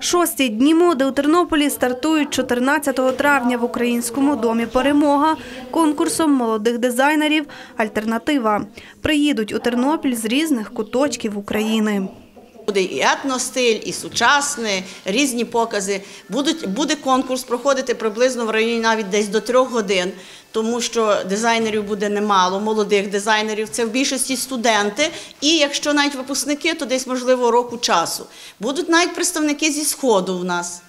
Шості дні моди у Тернополі стартують 14 травня в Українському домі Перемога конкурсом молодих дизайнерів Альтернатива. Приїдуть у Тернопіль з різних куточків України. Буде і етностиль, і сучасний, різні покази. Будуть, буде конкурс проходити приблизно в районі навіть десь до трьох годин, тому що дизайнерів буде немало, молодих дизайнерів. Це в більшості студенти. І якщо навіть випускники, то десь можливо року часу. Будуть навіть представники зі сходу в нас,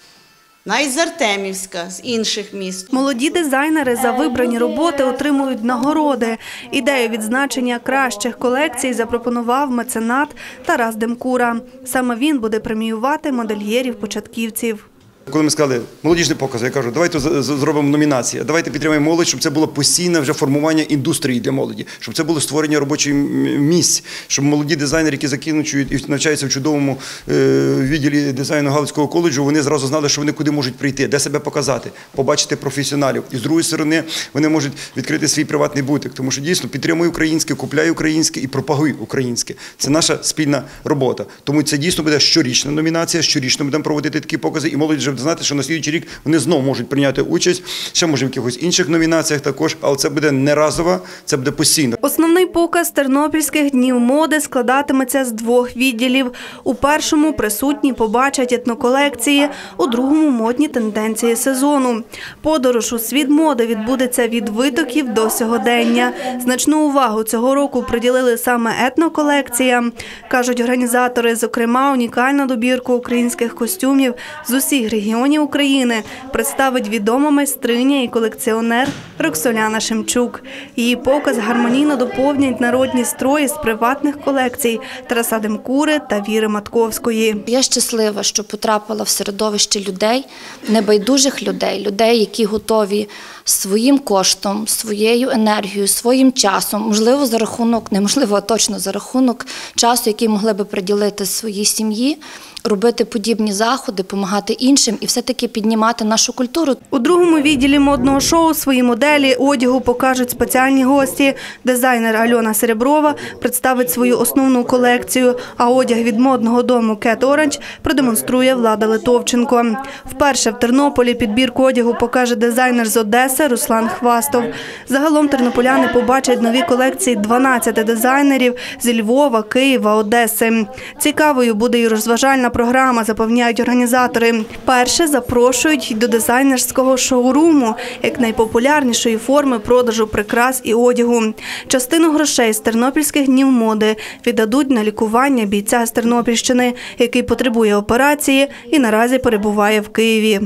навіть з Артемівська, з інших міст. Молоді дизайнери за вибрані роботи отримують нагороди. Ідею відзначення кращих колекцій запропонував меценат Тарас Демкура. Саме він буде преміювати модельєрів-початківців. Коли ми сказали молодіжний показ, я кажу, давайте зробимо номінації, давайте підтримаємо молодь, щоб це було постійне вже формування індустрії для молоді, щоб це було створення робочих місць, щоб молоді дизайнери, які закінчують і навчаються в чудовому е, відділі дизайну Галицького коледжу, вони зразу знали, що вони куди можуть прийти, де себе показати, побачити професіоналів. І з другої сторони, вони можуть відкрити свій приватний бутик, тому що дійсно підтримуй українське, купляй українське і пропагуй українське. Це наша спільна робота. Тому це дійсно буде щорічна номінація. Щорічно будемо проводити такі покази, і молодь вже буде знати, що на слідуючий рік вони знову можуть прийняти участь. Ще може в якихось інших номінаціях також, але це буде не разово, це буде постійно. Основний показ тернопільських днів моди складатиметься з двох відділів. У першому присутні побачать етноколекції, у другому модні тенденції сезону. Подорож у світ моди відбудеться від витоків до сьогодення. Значну увагу цього року приділили саме етноколекціям. Кажуть організатори, зокрема, унікальну добірку українських костюмів з усіх регіонів України представить відома майстриня і колекціонер Роксоляна Шемчук. Її показ гармонійно доповнять народні строї з приватних колекцій Тараса Демкури та Віри Матковської. Я щаслива, що потрапила в середовище людей, небайдужих людей, людей, які готові своїм коштом, своєю енергією, своїм часом, можливо, за рахунок, неможливо, а точно за рахунок часу, який могли би приділити своїй сім'ї, робити подібні заходи, допомагати іншим і все-таки піднімати нашу культуру. У другому відділі модного шоу свої моделі одягу покажуть спеціальні гості. Дизайнер Альона Сереброва представить свою основну колекцію, а одяг від модного дому Кет Оранж продемонструє Влада Литовченко. Вперше в Тернополі підбірку одягу покаже дизайнер з Одеси Руслан Хвастов. Загалом тернополяни побачать нові колекції 12 дизайнерів зі Львова, Києва, Одеси. Цікавою буде і розважальна програма, запевняють організатори. Перше запрошують до дизайнерського шоуруму, як найпопулярнішої форми продажу прикрас і одягу. Частину грошей з тернопільських днів моди віддадуть на лікування бійця з Тернопільщини, який потребує операції і наразі перебуває в Києві.